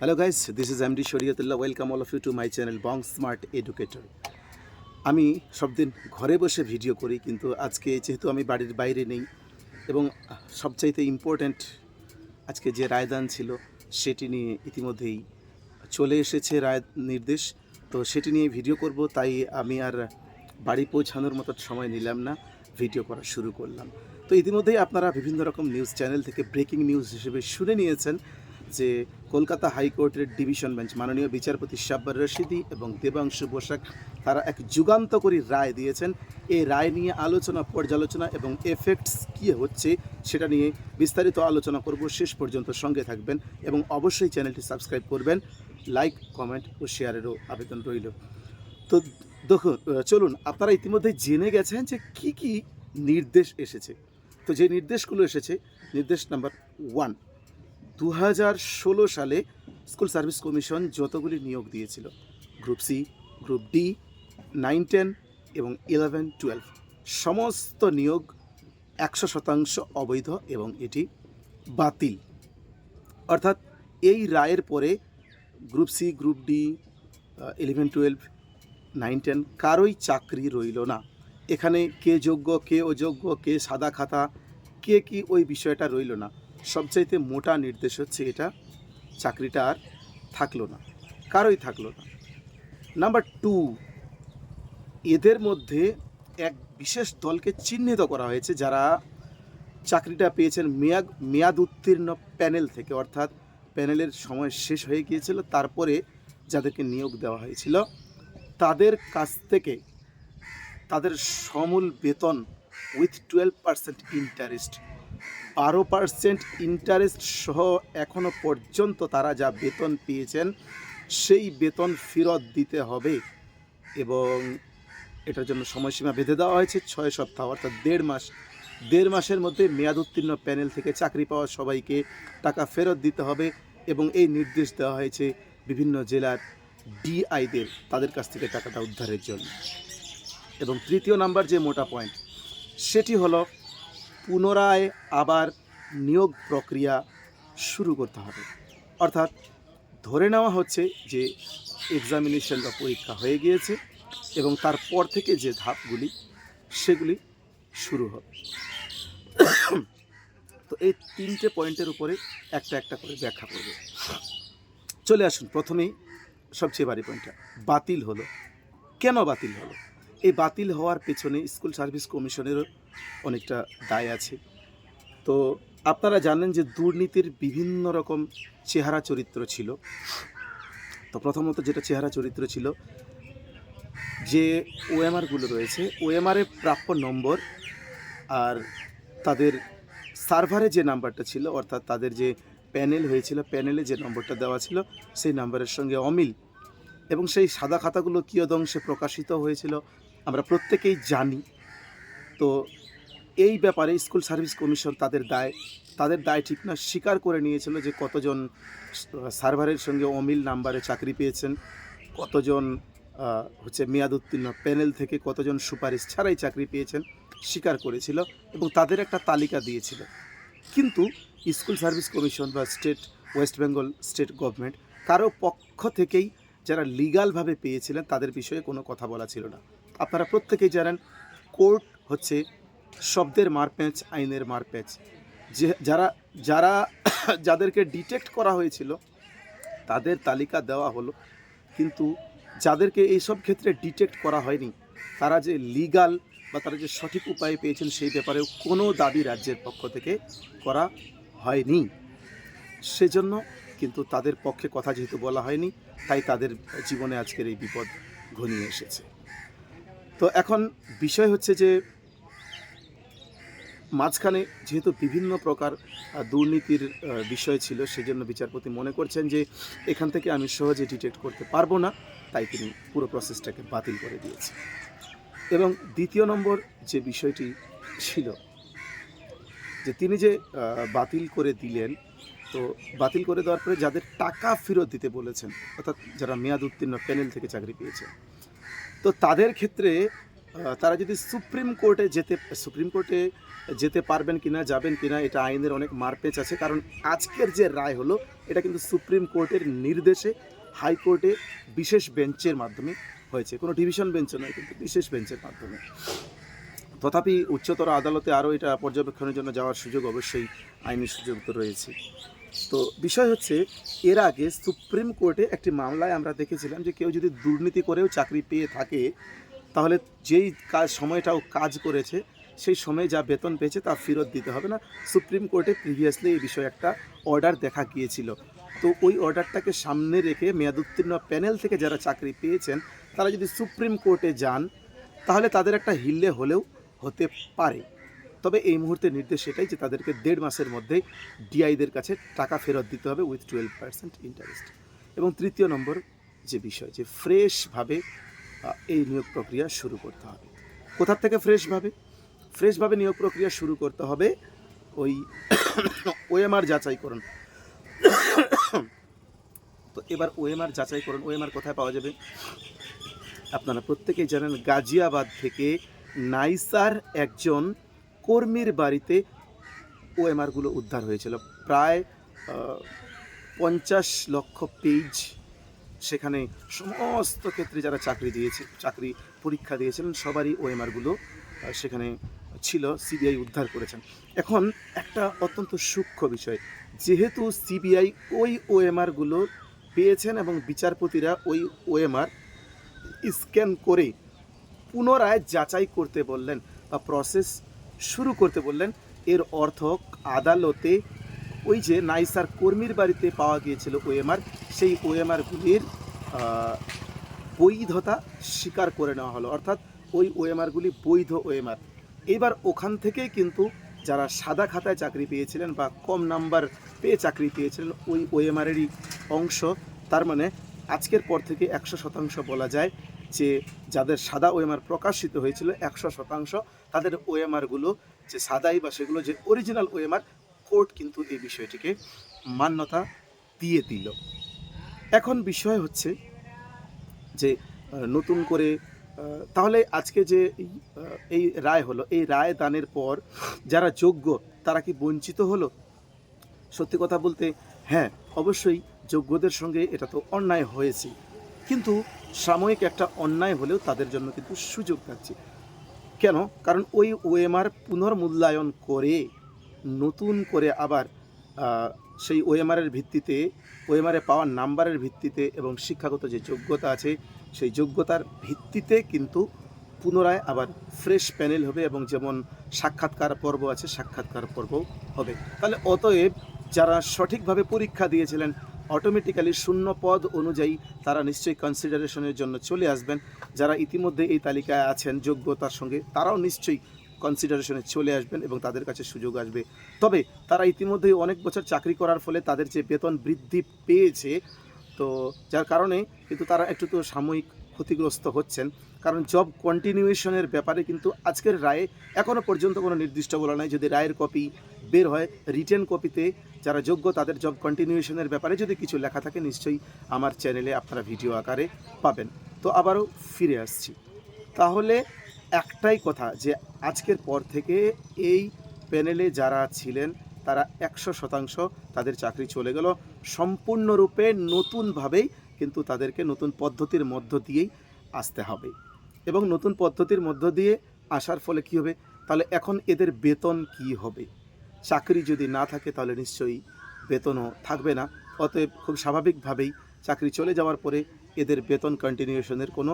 Hello guys this is MD Shariatullah welcome all of you to my channel Bong smart educator আমি সব দিন ঘরে বসে video করি, কিন্তু আজকে যেহেতু আমি বাড়ির বাইরে নেই, এবং সবচাইতে ইম্পর্ট্যান্ট আজকে যে রায়দান ছিল, সেটি নিয়ে ইতিমধ্যেই চলে এসেছে রায় নির্দেশ। তো সেটি নিয়ে ভিডিও করব, তাই আমি আর বাড়ি পৌঁছানোর মতো সময় নিলাম না, ভিডিও করা শুরু করলাম। তো ইতিমধ্যেই আপনারা বিভিন্ন রকম নিউজ চ্যানেল থেকে ব্রেকিং নিউজ হিসেবে শুনে নিয়েছেন। যে কলকাতা হাইকোর্টের ডিভিশন বেঞ্চ, মাননীয় বিচারপতি শাব্বার রশিদি এবং দেবাংশু বসাক, তারা এক যুগান্তকারী রায় দিয়েছেন। এই রায় নিয়ে আলোচনা, পর্যালোচনা এবং এফেক্টস কী হচ্ছে সেটা নিয়ে বিস্তারিত আলোচনা করব। শেষ পর্যন্ত সঙ্গে থাকবেন এবং অবশ্যই চ্যানেলটি সাবস্ক্রাইব করবেন। লাইক, কমেন্ট ও শেয়ারেরও আবেদন রইল। তো দেখুন চলুন, আপনারা ইতিমধ্যে জেনে গেছেন যে কি কি নির্দেশ এসেছে। তো যে নির্দেশগুলো এসেছে, নির্দেশ নাম্বার ওয়ান দু হাজার ষোলো সালে স্কুল সার্ভিস কমিশন যতগুলি নিয়োগ দিয়েছিল, group C, group D, nine ten এবং ইলেভেন টুয়েলভ, সমস্ত নিয়োগ একশো শতাংশ অবৈধ এবং এটি বাতিল। অর্থাৎ এই রায়ের পরে group C, group D eleven twelve, nine ten কারোই চাকরি রইল না। এখানে কে যোগ্য, কে অযোগ্য, কে সাদা খাতা, কে কি ওই বিষয়টা রইল না। সবচাইতে মোটা নির্দেশ হচ্ছে এটা, চাকরিটা আর থাকল না, কারোই থাকল না। নাম্বার টু এদের মধ্যে এক বিশেষ দলকে চিহ্নিত করা হয়েছে যারা চাকরিটা পেয়েছেন মেয়াদ মেয়াদ উত্তীর্ণ প্যানেল থেকে, অর্থাৎ প্যানেলের সময় শেষ হয়ে গিয়েছিল, তারপরে যাদেরকে নিয়োগ দেওয়া হয়েছিল, তাদের কাছ থেকে তাদের সমূল বেতন উইথ টুয়েলভ পার্সেন্ট ইন্টারেস্ট বারো পার্সেন্ট ইন্টারেস্ট সহ এখনও পর্যন্ত তারা যা বেতন পেয়েছেন, সেই বেতন ফেরত দিতে হবে এবং এটার জন্য সময়সীমা বেঁধে দেওয়া হয়েছে ছয় সপ্তাহ, অর্থাৎ দেড় মাস। দেড় মাসের মধ্যে মেয়াদ উত্তীর্ণ প্যানেল থেকে চাকরি পাওয়া সবাইকে টাকা ফেরত দিতে হবে এবং এই নির্দেশ দেওয়া হয়েছে বিভিন্ন জেলার ডিআইদের, তাদের কাছ থেকে টাকাটা উদ্ধারের জন্য। এবং তৃতীয় নাম্বার যে মোটা পয়েন্ট সেটি হলো পুনরায় আবার নিয়োগ প্রক্রিয়া শুরু করতে হবে। অর্থাৎ ধরে নেওয়া হচ্ছে যে এক্সামিনেশন বা পরীক্ষা হয়ে গিয়েছে এবং তারপর থেকে যে ধাপগুলি, সেগুলি শুরু হবে। তো এই তিনটে পয়েন্টের উপরে একটা একটা করে ব্যাখ্যা করবে। চলে আসুন প্রথমেই সবচেয়ে বাড়ি পয়েন্টটা। বাতিল হলো। কেন বাতিল হলো? এই বাতিল হওয়ার পেছনে স্কুল সার্ভিস কমিশনেরও অনেকটা দায় আছে। তো আপনারা জানেন যে দুর্নীতির বিভিন্ন রকম চেহারা চরিত্র ছিল। তো প্রথমত যেটা চেহারা চরিত্র ছিল, যে ওএমআরগুলো রয়েছে ওএমআরের প্রাপ্য নম্বর আর তাদের সার্ভারে যে নাম্বারটা ছিল, অর্থাৎ তাদের যে প্যানেল হয়েছিল, প্যানেলে যে নম্বরটা দেওয়া ছিল, সেই নাম্বারের সঙ্গে অমিল এবং সেই সাদা খাতাগুলো কিয়দংশে প্রকাশিত হয়েছিল। প্রত্যেকেই জানি। তো এই ব্যাপারে স্কুল সার্ভিস কমিশন তাদের দায় তাদের দায় ঠিক না, স্বীকার করে নিয়েছিল যে কতজন সার্ভারের সঙ্গে অমিল নাম্বারে চাকরি পেয়েছেন, কতজন হচ্ছে মেয়াদ উত্তীর্ণ প্যানেল থেকে কতজন সুপারিশ ছাড়াই চাকরি পেয়েছেন, স্বীকার করেছিল এবং তাদের একটা তালিকা দিয়েছিল। কিন্তু স্কুল সার্ভিস কমিশন বা state, West Bengal state government কারও পক্ষ থেকেই যারা লিগালভাবে পেয়েছিলেন তাদের বিষয়ে কোনো কথা বলা ছিল না। আপনারা প্রত্যেকেই জানেন, কোর্ট হচ্ছে শব্দের মারপ্যাঁচ, আইনের মারপ্যাঁচ। যে, যারা যারা যাদেরকে ডিটেক্ট করা হয়েছিল, তাদের তালিকা দেওয়া হলো। কিন্তু যাদেরকে এইসব ক্ষেত্রে ডিটেক্ট করা হয়নি, তারা যে লিগাল বা তারা যে সঠিক উপায়ে পেয়েছেন সেই ব্যাপারেও কোনো দাবি রাজ্যের পক্ষ থেকে করা হয়নি। সেজন্য কিন্তু তাদের পক্ষে কথা যেহেতু বলা হয়নি, তাই তাদের জীবনে আজকের এই বিপদ ঘনিয়ে এসেছে। তো এখন বিষয় হচ্ছে যে মাঝখানে যেহেতু বিভিন্ন প্রকার দুর্নীতির বিষয় ছিল, সেজন্য বিচারপতি মনে করছেন যে এখান থেকে আমি সহজে ডিটেক্ট করতে পারব না, তাই তিনি পুরো প্রসেসটাকে বাতিল করে দিয়েছেন। এবং দ্বিতীয় নম্বর যে বিষয়টি ছিল, যে তিনি যে বাতিল করে দিলেন, তো বাতিল করে দেওয়ার পরে যাদের টাকা ফেরত দিতে বলেছেন, অর্থাৎ যারা মেয়াদ উত্তীর্ণ, প্যানেল থেকে চাকরি পেয়েছে তো তাদের ক্ষেত্রে তারা যদি সুপ্রিম কোর্টে যেতে, সুপ্রিম কোর্টে যেতে পারবেন কিনা, যাবেন কিনা, এটা আইনের অনেক মারপেচ আছে। কারণ আজকের যে রায় হলো, এটা কিন্তু সুপ্রিম কোর্টের নির্দেশে হাইকোর্টে বিশেষ বেঞ্চের মাধ্যমে হয়েছে। কোনো ডিভিশন বেঞ্চ নয়, কিন্তু বিশেষ বেঞ্চের মাধ্যমে। তথাপি উচ্চতর আদালতে আরও এটা পর্যবেক্ষণের জন্য যাওয়ার সুযোগ অবশ্যই আইনি সুযোগ তো রয়েছে। তো বিষয় হচ্ছে, এর আগে সুপ্রিম কোর্টে একটি মামলায় আমরা দেখেছিলাম যে কেউ যদি দুর্নীতি করেও চাকরি পেয়ে থাকে, তাহলে যেই কাজ সময়টাও কাজ করেছে, সেই সময়ে যা বেতন পেয়েছে তা ফেরত দিতে হবে না। সুপ্রিম কোর্টে প্রিভিয়াসলি এই বিষয়ে একটা অর্ডার দেখা গিয়েছিল। তো ওই অর্ডারটাকে সামনে রেখে মেয়াদোত্তীর্ণ প্যানেল থেকে যারা চাকরি পেয়েছেন, তারা যদি সুপ্রিম কোর্টে যান, তাহলে তাদের একটা হিল্লে হলেও হতে পারে। তবে এই মুহূর্তে নির্দেশ এটাই যে তাদেরকে দেড় মাসের মধ্যে ডিআইদের কাছে টাকা ফেরত দিতে হবে উইথ টুয়েলভ পার্সেন্ট ইন্টারেস্ট এবং তৃতীয় নম্বর যে বিষয়, যে ফ্রেশভাবে এই নিয়োগ প্রক্রিয়া শুরু করতে হবে। কোথার থেকে ফ্রেশভাবে? ফ্রেশভাবে নিয়োগ প্রক্রিয়া শুরু করতে হবে ওই ওএমআর যাচাই করুন তো এবার ওএমআর যাচাই করুন ওএমআর কোথায় পাওয়া যাবে? আপনারা প্রত্যেকেই জানেন, গাজিয়াবাদ থেকে নাইসার একজন কর্মীর বাড়িতে ওএমআরগুলো উদ্ধার হয়েছিল। প্রায় পঞ্চাশ লক্ষ পেজ সেখানে সমস্ত ক্ষেত্রে যারা চাকরি দিয়েছে, চাকরি পরীক্ষা দিয়েছিলেন, সবারই ওএমআরগুলো সেখানে ছিল, সিবিআই উদ্ধার করেছেন। এখন একটা অত্যন্ত সূক্ষ্ম বিষয়, যেহেতু সিবিআই ওই ওএমআরগুলো পেয়েছেন এবং বিচারপতিরা ওই ওএমআর স্ক্যান করে পুনরায় যাচাই করতে বললেন বা প্রসেস শুরু করতে বললেন। এর অর্থ আদালতে ওই যে নাইসার কর্মীর বাড়িতে পাওয়া গিয়েছিল ওএমআর, সেই ওএমআরগুলির বৈধতা স্বীকার করে নেওয়া হলো। অর্থাৎ ওই ওএমআরগুলি বৈধ ওএমআর। এবার ওখান থেকেই কিন্তু যারা সাদা খাতায় চাকরি পেয়েছিলেন বা কম নাম্বার পেয়ে চাকরি পেয়েছিলেন, ওই ওএমআরেরই অংশ। তার মানে আজকের পর থেকে একশো শতাংশ বলা যায় যে যাদের সাদা ওএমআর প্রকাশিত হয়েছিল একশো শতাংশ তাদের ওএমআরগুলো যে সাদাই বা সেগুলো যে অরিজিনাল ওএমআর কোর্ট কিন্তু এই বিষয়টিকে মান্যতা দিয়ে দিল। এখন বিষয় হচ্ছে যে নতুন করে তাহলে আজকে যে এই, রায় হলো এই রায় দানের পর যারা যোগ্য তারা কি বঞ্চিত হলো? সত্যি কথা বলতে হ্যাঁ অবশ্যই যোগ্যদের সঙ্গে এটা তো অন্যায় হয়েছে। কিন্তু সাময়িক একটা অন্যায় হলেও তাদের জন্য কিন্তু সুযোগ থাকছে কেন? কারণ ওই ওএমআর পুনর্মূল্যায়ন করে, নতুন করে আবার সেই ওএমআরের ভিত্তিতে, ওএমআরে পাওয়া নাম্বারের ভিত্তিতে এবং শিক্ষাগত যে যোগ্যতা আছে, সেই যোগ্যতার ভিত্তিতে কিন্তু পুনরায় আবার ফ্রেশ প্যানেল হবে এবং যেমন সাক্ষাৎকার পর্ব আছে, সাক্ষাৎকার পর্ব হবে। তাহলে অতএব যারা সঠিকভাবে পরীক্ষা দিয়েছিলেন অটোমেটিক্যালি শূন্য পদ অনুযায়ী তারা নিশ্চয়ই কনসিডারেশনের জন্য চলে আসবেন। যারা ইতিমধ্যে এই তালিকায় আছেন, যোগ্যতার সঙ্গে, তারাও নিশ্চয়ই কনসিডারেশনে চলে আসবেন এবং তাদের কাছে সুযোগ আসবে। তবে তারা ইতিমধ্যেই অনেক বছর চাকরি করার ফলে তাদের যে বেতন বৃদ্ধি পেয়েছে, তো যার কারণে কিন্তু তারা একটু তো সাময়িক ক্ষতিগ্রস্ত হচ্ছেন। কারণ জব কন্টিনিউয়েশনের ব্যাপারে কিন্তু আজকের রায়ে এখনও পর্যন্ত কোনো নির্দিষ্ট বলা নাই। যদি রায়ের কপি বের হয় রিটেন কপিতে যারা যোগ্য তাদের জব কন্টিনিউয়েশনের ব্যাপারে যদি কিছু লেখা থাকে, নিশ্চয়ই আমার চ্যানেলে আপনারা ভিডিও আকারে পাবেন। তো আবারও ফিরে আসছি। তাহলে একটাই কথা যে আজকের পর থেকে এই প্যানেলে যারা ছিলেন, তারা একশো শতাংশ তাদের চাকরি চলে গেল। সম্পূর্ণরূপে নতুনভাবেই কিন্তু তাদেরকে নতুন পদ্ধতির মধ্য দিয়েই আসতে হবে। এবং নতুন পদ্ধতির মধ্য দিয়ে আসার ফলে কি হবে? তাহলে এখন এদের বেতন কি হবে? চাকরি যদি না থাকে তাহলে নিশ্চয়ই বেতনও থাকবে না। অতএব খুব স্বাভাবিকভাবেই চাকরি চলে যাওয়ার পরে এদের বেতন কন্টিনিউশনের কোনো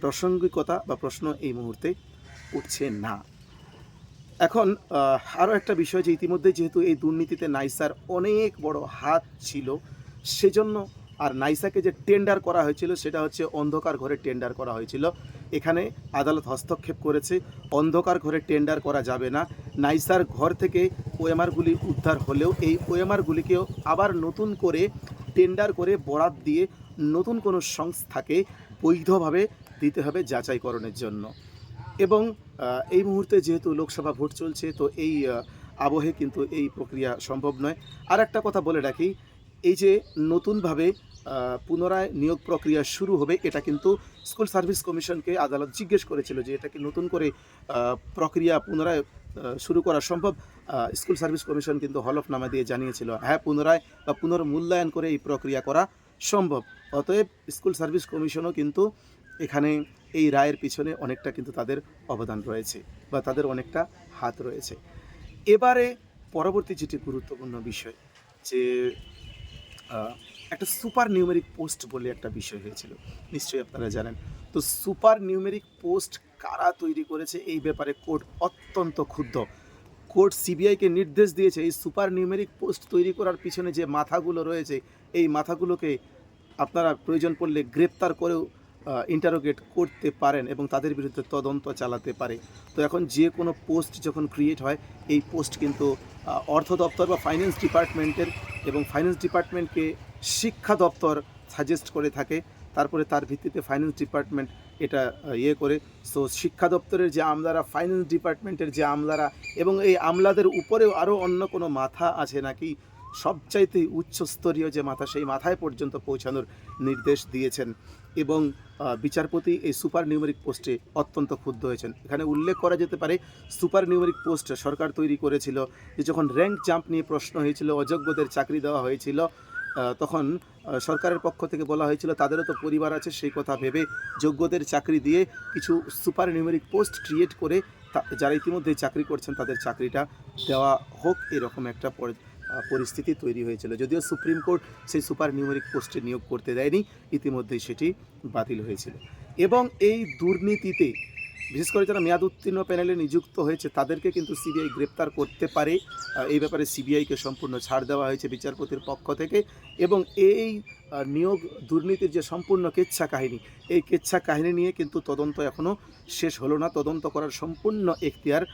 প্রাসঙ্গিকতা বা প্রশ্ন এই মুহূর্তে উঠছে না। এখন আরও একটা বিষয় যে ইতিমধ্যে যেহেতু এই দুর্নীতিতে নাইসার অনেক বড় হাত ছিল, সেজন্য আর নাইসাকে যে টেন্ডার করা হয়েছিল সেটা হচ্ছে অন্ধকার ঘরে টেন্ডার করা হয়েছিল। এখানে আদালত হস্তক্ষেপ করেছে। অন্ধকার ঘরে টেন্ডার করা যাবে না। নাইসার ঘর থেকে ওএমআরগুলি উদ্ধার হলেও এই ওএমআরগুলিকেও আবার নতুন করে টেন্ডার করে বরাত দিয়ে নতুন কোনো সংস্থাকে বৈধভাবে দিতে হবে যাচাইকরণের জন্য। এবং এই মুহূর্তে যেহেতু লোকসভা ভোট চলছে, তো এই আবহে কিন্তু এই প্রক্রিয়া সম্ভব নয়। আর একটা কথা বলে রাখি, এই যে নতুনভাবে পুনরায় নিয়োগ প্রক্রিয়া শুরু হবে, এটা কিন্তু স্কুল সার্ভিস কমিশনকে আদালত জিজ্ঞেস করেছিল যে এটা কি নতুন করে প্রক্রিয়া পুনরায় শুরু করা সম্ভব। স্কুল সার্ভিস কমিশন কিন্তু হলফনামা দিয়ে জানিয়েছিল হ্যাঁ পুনরায় বা পুনর্মূল্যায়ন করে এই প্রক্রিয়া করা সম্ভব। অতএব স্কুল সার্ভিস কমিশনও কিন্তু এখানে এই রায়ের পিছনে অনেকটা কিন্তু তাদের অবদান রয়েছে বা তাদের অনেকটা হাত রয়েছে। এবারে পরবর্তী যেটি গুরুত্বপূর্ণ বিষয়, যে একটা সুপার নিউমেরিক পোস্ট বলে একটা বিষয় হয়েছিল। নিশ্চয়ই আপনারা জানেন। তো সুপার নিউমেরিক পোস্ট কারা তৈরি করেছে এই ব্যাপারে কোর্ট অত্যন্ত ক্ষুব্ধ। কোর্ট সিবিআইকে নির্দেশ দিয়েছে এই সুপার নিউমেরিক পোস্ট তৈরি করার পিছনে যে মাথাগুলো রয়েছে, এই মাথাগুলোকে আপনারা প্রয়োজন পড়লে গ্রেপ্তার করেও ইন্টারোগেট করতে পারেন এবং তাদের বিরুদ্ধে তদন্ত চালাতে পারে। তো এখন যে কোনো পোস্ট যখন ক্রিয়েট হয়, এই পোস্ট কিন্তু অর্থ দপ্তর বা ফাইন্যান্স ডিপার্টমেন্টের এবং ফাইন্যান্স ডিপার্টমেন্টকে শিক্ষা দপ্তর সাজেস্ট করে থাকে, তারপরে তার ভিত্তিতে ফাইন্যান্স ডিপার্টমেন্ট এটা ইয়ে করে। সো শিক্ষা দপ্তরের যে আমলারা ফাইন্যান্স ডিপার্টমেন্টের যে আমলারা এবং এই আমলাদের উপরেও আরও অন্য কোনো মাথা আছে নাকি? সবচাইতে উচ্চস্তরীয় যে মাথা, সেই মাথায় পর্যন্ত পৌঁছানোর নির্দেশ দিয়েছেন এবং বিচারপতি এই সুপার নিউমেরিক পোস্টে অত্যন্ত ক্ষুব্ধ হয়েছেন। এখানে উল্লেখ করা যেতে পারে সুপার নিউমেরিক পোস্ট সরকার তৈরি করেছিল যে যখন র্যাঙ্ক জাম্প নিয়ে প্রশ্ন হয়েছিল, অযোগ্যদের চাকরি দেওয়া হয়েছিল তখন সরকারের পক্ষ থেকে বলা হয়েছিল, তাদেরও তো পরিবার আছে, সেই কথা ভেবে যোগ্যদের চাকরি দিয়ে কিছু সুপার নিউমেরিক পোস্ট ক্রিয়েট করে যারা ইতিমধ্যে চাকরি করছেন, তাদের চাকরিটা দেওয়া হোক, এরকম একটা পরিস্থিতি তৈরি হয়েছিল। যদিও সুপ্রিম কোর্ট সেই সুপার নিউমেরিক পোস্টে নিয়োগ করতে দেয়নি, ইতিমধ্যেই সেটি বাতিল হয়েছিল। এবং এই দুর্নীতিতে বিশেষ করে যারা মেয়াদ উত্তীর্ণ প্যানেলে নিযুক্ত হয়েছে, তাদেরকে কিন্তু সিবিআই গ্রেপ্তার করতে পারে। এই ব্যাপারে সিবিআইকে সম্পূর্ণ ছাড় দেওয়া হয়েছে বিচারপতির পক্ষ থেকে এবং এই নিয়োগ দুর্নীতির যে সম্পূর্ণ কেচ্ছা কাহিনী, এই কেচ্ছা কাহিনী নিয়ে কিন্তু তদন্ত এখনও শেষ হলো না। তদন্ত করার সম্পূর্ণ এখতিয়ার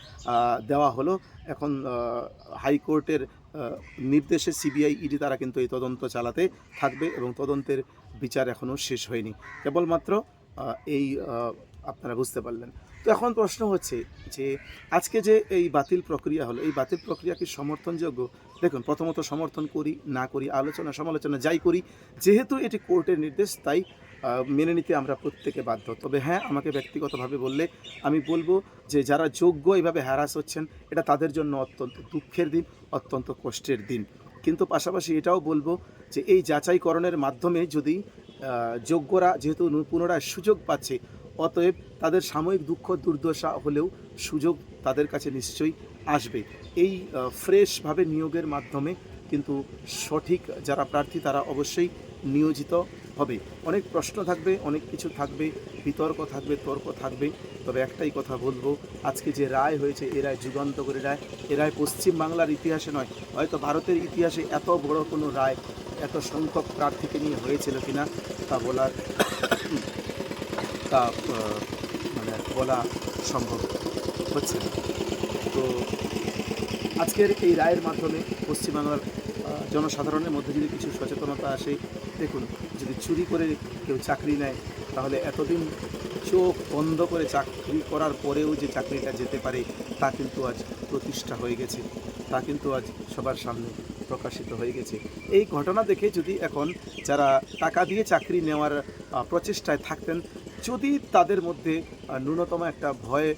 দেওয়া হলো। এখন হাইকোর্টের নির্দেশে সিবিআই, ইডি তারা কিন্তু এই তদন্ত চালাতে থাকবে এবং তদন্তের বিচার এখনও শেষ হয়নি। কেবলমাত্র এই আপনারা বুঝতে পারলেন। তো এখন প্রশ্ন হচ্ছে যে, আজকে যে এই বাতিল প্রক্রিয়া হলো, এই বাতিল প্রক্রিয়া কি সমর্থনযোগ্য? দেখুন, প্রথমত সমর্থন করি, না করি, আলোচনা, সমালোচনা যাই করি, যেহেতু এটি কোর্টের নির্দেশ, তাই মেনে নিতে আমরা প্রত্যেকে বাধ্য। তবে হ্যাঁ আমাকে ব্যক্তিগতভাবে বললে, আমি বলব যে যারা যোগ্য এইভাবে হ্যারাস হচ্ছেন, এটা তাদের জন্য অত্যন্ত দুঃখের দিন, অত্যন্ত কষ্টের দিন। কিন্তু পাশাপাশি এটাও বলব যে, এই যাচাইকরণের মাধ্যমে যদি যোগ্যরা যেহেতু পুনরায় সুযোগ পাচ্ছে অতএব তাদের সাময়িক দুঃখ দুর্দশা হলেও সুযোগ তাদের কাছে নিশ্চয়ই আসবে। এই ফ্রেশভাবে নিয়োগের মাধ্যমে কিন্তু সঠিক যারা প্রার্থী তারা অবশ্যই নিয়োজিত হবে। অনেক প্রশ্ন থাকবে, অনেক কিছু থাকবে, বিতর্ক থাকবে, তর্ক থাকবে। তবে একটাই কথা বলব, আজকে যে রায় হয়েছে, এ রায় যুগান্তকারী রায়। এ রায় পশ্চিমবাংলার ইতিহাসে নয়, হয়তো ভারতের ইতিহাসে এত বড় কোনো রায়, এত সংখ্যক প্রার্থীকে নিয়ে হয়েছিল কিনা তা বলার তা মানে বলা সম্ভব হচ্ছে তো আজকের এই রায়ের মাধ্যমে পশ্চিমবাংলার জনসাধারণের মধ্যে যদি কিছু সচেতনতা আসে, দেখুন, যদি চুরি করে কেউ চাকরি নেয়, তাহলে এতদিন চোখ বন্ধ করে চাকরি করার পরেও যে চাকরিটা যেতে পারে, তা কিন্তু আজ প্রতিষ্ঠা হয়ে গেছে। তা কিন্তু আজ সবার সামনে প্রকাশিত হয়ে গেছে। এই ঘটনা দেখে যদি এখন যারা টাকা দিয়ে চাকরি নেওয়ার প্রচেষ্টায় থাকতেন যদি তাদের মধ্যে ন্যূনতম একটা ভয়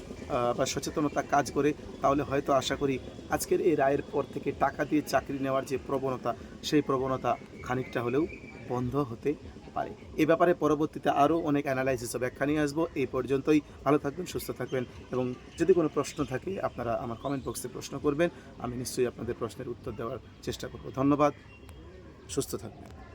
বা সচেতনতা কাজ করে, তাহলে হয়তো আশা করি আজকের এই রায়ের পর থেকে টাকা দিয়ে চাকরি নেওয়ার যে প্রবণতা, সেই প্রবণতা খানিকটা হলেও বন্ধ হতে পারে। এ ব্যাপারে পরবর্তীতে আরও অনেক অ্যানালাইসিস ব্যাখ্যা নিয়ে আসব। এই পর্যন্তই। ভালো থাকবেন, সুস্থ থাকবেন এবং যদি কোনো প্রশ্ন থাকে, আপনারা আমার কমেন্ট বক্সে প্রশ্ন করবেন। আমি নিশ্চয়ই আপনাদের প্রশ্নের উত্তর দেওয়ার চেষ্টা করব। ধন্যবাদ। সুস্থ থাকবেন।